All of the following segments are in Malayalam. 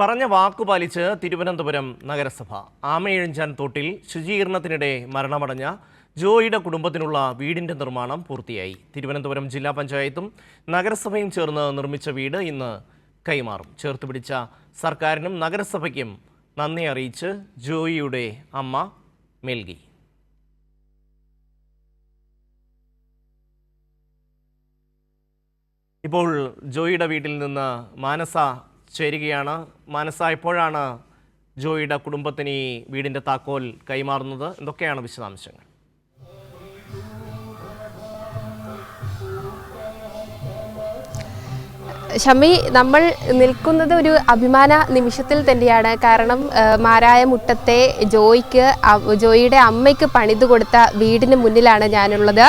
പറഞ്ഞ വാക്കു പാലിച്ച് തിരുവനന്തപുരം നഗരസഭ. ആമയിഴഞ്ചാൻ തോട്ടിൽ ശുചീകരണത്തിനിടെ മരണമടഞ്ഞ ജോയിയുടെ കുടുംബത്തിനുള്ള വീടിന്റെ നിർമ്മാണം പൂർത്തിയായി. തിരുവനന്തപുരം ജില്ലാ പഞ്ചായത്തും നഗരസഭയും ചേർന്ന് നിർമ്മിച്ച വീട് ഇന്ന് കൈമാറും. ചേർത്ത് പിടിച്ച സർക്കാരിനും നഗരസഭയ്ക്കും നന്ദി അറിയിച്ച് ജോയിയുടെ അമ്മ മെൽകി. ഇപ്പോൾ ജോയിയുടെ വീട്ടിൽ നിന്ന് മാനസ ചേരുകയാണ്. മനസ്സായപ്പോഴാണ് ജോയിയുടെ കുടുംബത്തിന് ഈ വീടിന്റെ താക്കോൽ കൈമാറുന്നത്. എന്തൊക്കെയാണ് വിശദാംശങ്ങൾ? ഷമി നമ്മൾ നിൽക്കുന്നത് ഒരു അഭിമാന നിമിഷത്തിൽ തന്നെയാണ്. കാരണം മാരായ മുട്ടത്തെ ജോയിക്ക് ജോയിയുടെ അമ്മയ്ക്ക് പണിതു കൊടുത്ത വീടിന് മുന്നിലാണ് ഞാനുള്ളത്.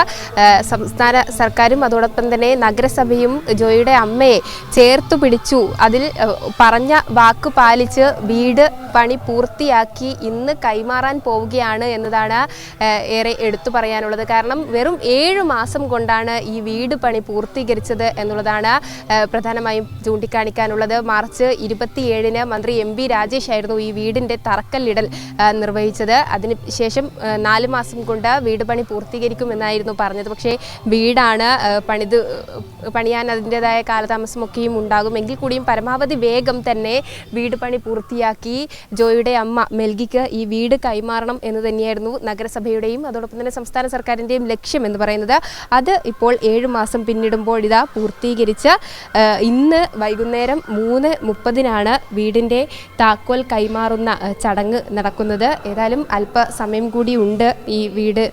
സംസ്ഥാന സർക്കാരും അതോടൊപ്പം തന്നെ നഗരസഭയും ജോയിയുടെ അമ്മയെ ചേർത്തു പിടിച്ചു. അതിൽ പറഞ്ഞ വാക്ക് പാലിച്ച് വീട് പണി പൂർത്തിയാക്കി ഇന്ന് കൈമാറാൻ പോവുകയാണ് എന്നതാണ് ഏറെ എടുത്തു പറയാനുള്ളത്. കാരണം വെറും ഏഴ് മാസം കൊണ്ടാണ് ഈ വീട് പണി പൂർത്തീകരിച്ചത് എന്നുള്ളതാണ് ആ, പ്രധാനമായും ചൂണ്ടിക്കാണിക്കാനുള്ളത്. മാർച്ച് ഇരുപത്തിയേഴിന് മന്ത്രി എം വി രാജേഷ് ആയിരുന്നു ഈ വീടിന്റെ തറക്കല്ലിടൽ നിർവഹിച്ചത്. അതിനുശേഷം ശേഷം നാല് മാസം കൊണ്ട് വീട് പണി പൂർത്തീകരിക്കുമെന്നായിരുന്നു പറഞ്ഞത്. പക്ഷേ വീടാണ് പണിത് പണിയാൻ അതിന്റെതായ കാലതാമസമൊക്കെയും ഉണ്ടാകും. എങ്കിൽ കൂടിയും പരമാവധി വേഗം തന്നെ വീട് പണി പൂർത്തിയാക്കി ജോയിയുടെ അമ്മ മെൽഗിക്ക് ഈ വീട് കൈമാറണം എന്ന് തന്നെയായിരുന്നു നഗരസഭയുടെയും അതോടൊപ്പം തന്നെ സംസ്ഥാന സർക്കാരിന്റെയും ലക്ഷ്യം എന്ന് പറയുന്നത്. അത് ഇപ്പോൾ ഏഴ് മാസം പിന്നിടുമ്പോൾ ഇതാ പൂർത്തീകരിച്ച് ഇന്ന് വൈകുന്നേരം മൂന്ന് മുപ്പതിനാണ് വീടിന്റെ താക്കോൽ കൈമാറുന്ന ചടങ്ങ് നടക്കുന്നത്. ഏതായാലും അല്പസമയം കൂടി ഉണ്ട് ഈ വീട്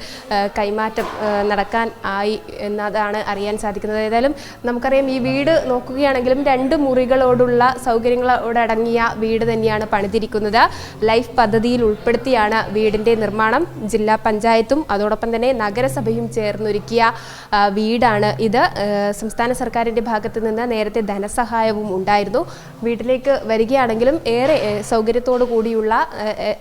കൈമാറ്റം നടക്കാൻ ആയി എന്നതാണ് അറിയാൻ സാധിക്കുന്നത്. ഏതായാലും നമുക്കറിയാം ഈ വീട് നോക്കുകയാണെങ്കിലും രണ്ട് മുറികളോടുള്ള സൗകര്യങ്ങളോടടങ്ങിയ വീട് തന്നെയാണ് പണിതിരിക്കുന്നത്. ലൈഫ് പദ്ധതിയിൽ ഉൾപ്പെടുത്തിയാണ് വീടിന്റെ നിർമ്മാണം. ജില്ലാ പഞ്ചായത്തും അതോടൊപ്പം തന്നെ നഗരസഭയും ചേർന്നൊരുക്കിയ വീടാണ് ഇത്. സംസ്ഥാന സർക്കാരിന്റെ ഭാഗത്ത് നിന്ന് നേരത്തെ ധനസഹായവും ഉണ്ടായിരുന്നു. വീട്ടിലേക്ക് വരികയാണെങ്കിലും ഏറെ സൗകര്യത്തോടു കൂടിയുള്ള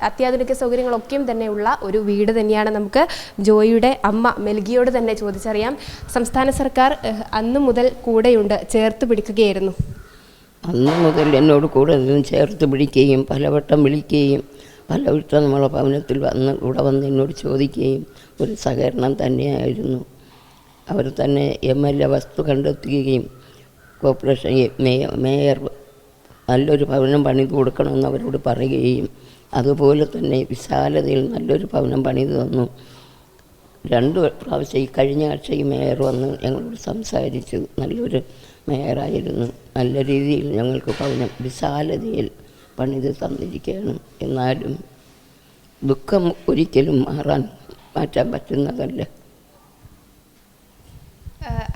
അത്യാധുനിക സൗകര്യങ്ങളൊക്കെയും തന്നെയുള്ള ഒരു വീട് തന്നെയാണ് നമുക്ക് ജോയിയുടെ അമ്മ മെൽഗിയോട് തന്നെ ചോദിച്ചറിയാം. സംസ്ഥാന സർക്കാർ അന്ന് മുതൽ കൂടെയുണ്ട് ചേർത്ത് പിടിക്കുകയായിരുന്നു. അന്ന് മുതൽ എന്നോട് കൂടെ ചേർത്ത് പിടിക്കുകയും പലവട്ടം വിളിക്കുകയും പലവട്ടം നമ്മളെ ഭവനത്തിൽ വന്ന് കൂടെ വന്ന് എന്നോട് ചോദിക്കുകയും ഒരു സഹകരണം തന്നെയായിരുന്നു. അവർ തന്നെ എം എൽ എ വസ്തു കണ്ടെത്തുകയും കോർപ്പറേഷൻ മേയർ നല്ലൊരു ഭവനം പണിത് കൊടുക്കണമെന്ന് അവരോട് പറയുകയും അതുപോലെ തന്നെ വിശാലതയിൽ നല്ലൊരു ഭവനം പണിത് തന്നു. രണ്ട് പ്രാവശ്യം ഈ കഴിഞ്ഞ ആഴ്ച ഈ മേയർ വന്ന് ഞങ്ങളോട് സംസാരിച്ചു. നല്ലൊരു മേയറായിരുന്നു. നല്ല രീതിയിൽ ഞങ്ങൾക്ക് ഭവനം വിശാലതയിൽ പണിത് തന്നിരിക്കുകയാണ്. എന്നാലും ദുഃഖം ഒരിക്കലും മാറാൻ മാറ്റാൻ പറ്റുന്നതല്ല.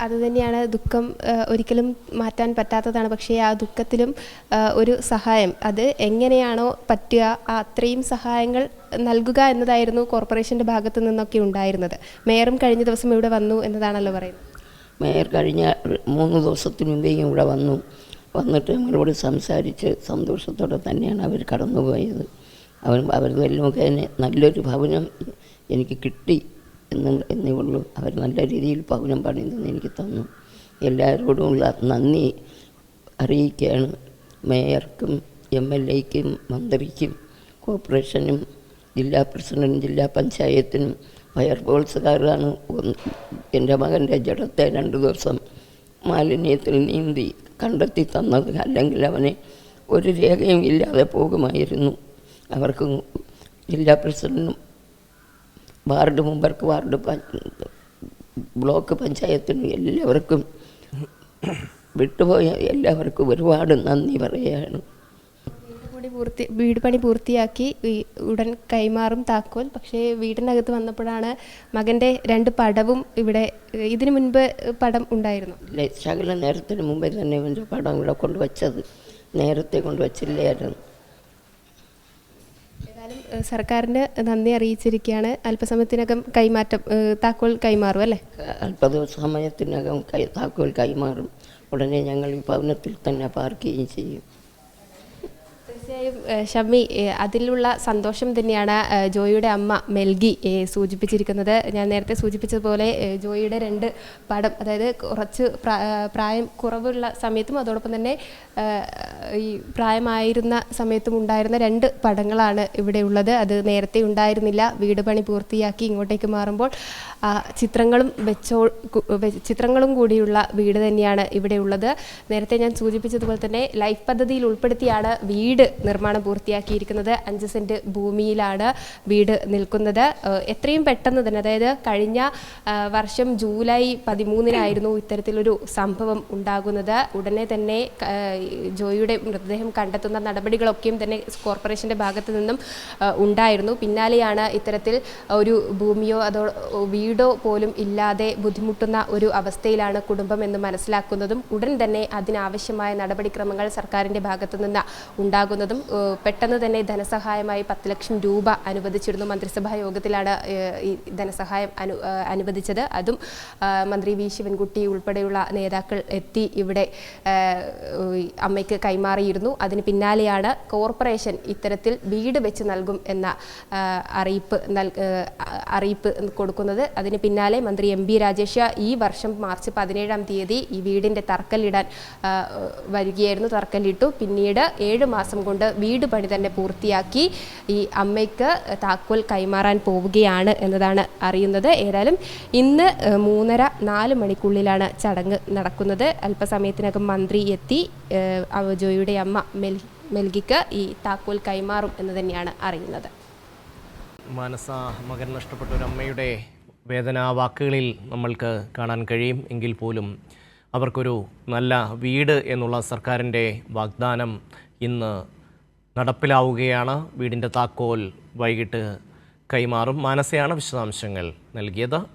ആ, അത് തന്നെയാണ് ദുഃഖം ഒരിക്കലും മാറ്റാൻ പറ്റാത്തതാണ്. പക്ഷേ ആ ദുഃഖത്തിലും ഒരു സഹായം. അത് എങ്ങനെയാണോ പറ്റുക അത്രയും സഹായങ്ങൾ നൽകുക എന്നതായിരുന്നു കോർപ്പറേഷന്റെ ഭാഗത്തു നിന്നൊക്കെ ഉണ്ടായിരുന്നത്. മേയറും കഴിഞ്ഞ ദിവസം ഇവിടെ വന്നു എന്നതാണല്ലോ പറയുന്നത്. മേയർ കഴിഞ്ഞ മൂന്ന് ദിവസത്തിന് മുമ്പേയും ഇവിടെ വന്നു. വന്നിട്ട് ഞങ്ങളോട് സംസാരിച്ച് സന്തോഷത്തോടെ തന്നെയാണ് അവർ കടന്നുപോയത്. അവർ മുഖേന നല്ലൊരു ഭവനം എനിക്ക് കിട്ടി. എന്ന് എന്നേ ഉള്ളൂ. അവർ നല്ല രീതിയിൽ ഭവനം പണിതെന്ന് എനിക്ക് തന്നു. എല്ലാവരോടുമുള്ള നന്ദി അറിയിക്കുകയാണ്. മേയർക്കും എം എൽ എക്കും മന്ത്രിക്കും കോർപ്പറേഷനും ജില്ലാ പ്രസിഡന്റും ജില്ലാ പഞ്ചായത്തിനും ഫയർ ഫോഴ്സുകാരാണ് എന്റെ മകന്റെ ജഡത്തെ രണ്ട് ദിവസം മാലിന്യത്തിൽ നീന്തി കണ്ടെത്തി തന്നത് അല്ലെങ്കിൽ അവനെ ഒരു രേഖയും ഇല്ലാതെ പോകുമായിരുന്നു. അവർക്ക് ജില്ലാ പ്രസിഡന്റും വാർഡ് മെമ്പർക്ക് വാർഡ് ബ്ലോക്ക് പഞ്ചായത്തിനും എല്ലാവർക്കും വിട്ടുപോയ എല്ലാവർക്കും ഒരുപാട് നന്ദി പറയുകയാണ്. പൂർത്തി വീട് പണി പൂർത്തിയാക്കി ഉടൻ കൈമാറും താക്കോൽ. പക്ഷേ വീടിനകത്ത് വന്നപ്പോഴാണ് മകന്റെ രണ്ട് പടവും ഇവിടെ ഇതിനു മുൻപ് പടം ഉണ്ടായിരുന്നു. ശകല നേരത്തിന് മുമ്പേ തന്നെ പടം ഇവിടെ കൊണ്ടുവച്ചത്. നേരത്തെ കൊണ്ടുവച്ചില്ലായിരുന്നു. സർക്കാരിന് നന്ദി അറിയിച്ചിരിക്കുകയാണ്. അല്പസമയത്തിനകം കൈമാറ്റം താക്കോൽ കൈമാറും അല്ലേ? അല്പ സമയത്തിനകം കൈ താക്കോൽ കൈമാറും. ഉടനെ ഞങ്ങൾ ഈ ഭവനത്തിൽ തന്നെ പാർക്കുകയും ചെയ്യും. തീർച്ചയായും ഷമ്മി അതിലുള്ള സന്തോഷം തന്നെയാണ് ജോയിയുടെ അമ്മ മെൽഗി സൂചിപ്പിച്ചിരിക്കുന്നത്. ഞാൻ നേരത്തെ സൂചിപ്പിച്ചതുപോലെ ജോയിയുടെ രണ്ട് പടം അതായത് കുറച്ച് പ്രായം കുറവുള്ള സമയത്തും അതോടൊപ്പം തന്നെ ഈ പ്രായമായിരുന്ന സമയത്തും ഉണ്ടായിരുന്ന രണ്ട് പടങ്ങളാണ് ഇവിടെ ഉള്ളത്. അത് നേരത്തെ ഉണ്ടായിരുന്നില്ല. വീട് പണി പൂർത്തിയാക്കി ഇങ്ങോട്ടേക്ക് മാറുമ്പോൾ ചിത്രങ്ങളും വെച്ചോ ചിത്രങ്ങളും കൂടിയുള്ള വീട് തന്നെയാണ് ഇവിടെ ഉള്ളത്. നേരത്തെ ഞാൻ സൂചിപ്പിച്ചതുപോലെ തന്നെ ലൈഫ് പദ്ധതിയിൽ ഉൾപ്പെടുത്തിയാണ് വീട് നിർമ്മാണം പൂർത്തിയാക്കിയിരിക്കുന്നത്. അഞ്ച് സെന്റ് ഭൂമിയിലാണ് വീട് നിൽക്കുന്നത്. എത്രയും പെട്ടെന്ന് തന്നെ അതായത് കഴിഞ്ഞ വർഷം ജൂലൈ പതിമൂന്നിനായിരുന്നു ഇത്തരത്തിലൊരു സംഭവം ഉണ്ടാകുന്നത്. ഉടനെ തന്നെ ക- ജോയിയുടെ മൃതദേഹം കണ്ടെത്തുന്ന നടപടികളൊക്കെയും തന്നെ കോർപ്പറേഷന്റെ ഭാഗത്ത് നിന്നും ഉണ്ടായിരുന്നു. പിന്നാലെയാണ് ഇത്തരത്തിൽ ഒരു ഭൂമിയോ അതോ വീടോ പോലും ഇല്ലാതെ ബുദ്ധിമുട്ടുന്ന ഒരു അവസ്ഥയിലാണ് കുടുംബം എന്ന് മനസ്സിലാക്കുന്നതും ഉടൻ തന്നെ അതിനാവശ്യമായ നടപടിക്രമങ്ങൾ സർക്കാരിന്റെ ഭാഗത്തു നിന്ന് ഉണ്ടാകുന്നതും പെട്ടെന്ന് തന്നെ ധനസഹായമായി പത്ത് ലക്ഷം രൂപ അനുവദിച്ചിരുന്നു. മന്ത്രിസഭാ യോഗത്തിലാണ് ഈ ധനസഹായം അനു അനുവദിച്ചത്. അതും മന്ത്രി വി. ശിവൻകുട്ടി ഉൾപ്പെടെയുള്ള നേതാക്കൾ എത്തി ഇവിടെ അമ്മയ്ക്ക് അമ്മയ്ക്ക് കൈമാറിയിരുന്നു. അതിന് പിന്നാലെയാണ് കോർപ്പറേഷൻ ഇത്തരത്തിൽ വീട് വെച്ച് നൽകും എന്ന അറിയിപ്പ് അറിയിപ്പ് കൊടുക്കുന്നത്. അതിന് പിന്നാലെ മന്ത്രി എം ബി രാജേഷ് ഈ വർഷം മാർച്ച് പതിനേഴാം തീയതി ഈ വീടിന്റെ തറക്കല്ലിടാൻ വരികയായിരുന്നു. തറക്കല്ലിട്ടു. പിന്നീട് ഏഴ് മാസം കൊണ്ട് വീട് പണി തന്നെ പൂർത്തിയാക്കി ഈ അമ്മയ്ക്ക് താക്കോൽ കൈമാറാൻ പോവുകയാണ് എന്നതാണ് അറിയുന്നത്. ഏതായാലും ഇന്ന് മൂന്നര നാല് മണിക്കുള്ളിലാണ് ചടങ്ങ് നടക്കുന്നത്. അല്പസമയത്തിനകം മന്ത്രി എത്തി ജോയിയുടെ അമ്മ മെൽ മെൽഗിക്ക് ഈ താക്കോൽ കൈമാറും എന്ന് തന്നെയാണ് അറിയുന്നത്. മാനസ മകൻ നഷ്ടപ്പെട്ട ഒരു അമ്മയുടെ വേദന വാക്കുകളിൽ നമ്മൾക്ക് കാണാൻ കഴിയും. എങ്കിൽ പോലും അവർക്കൊരു നല്ല വീട് എന്നുള്ള സർക്കാരിന്റെ വാഗ്ദാനം ഇന്ന് നടപ്പിലാവുകയാണ്. വീടിന്റെ താക്കോൽ വൈകിട്ട് കൈമാറും. മാനസയാണ് വിശദാംശങ്ങൾ നൽകിയത്.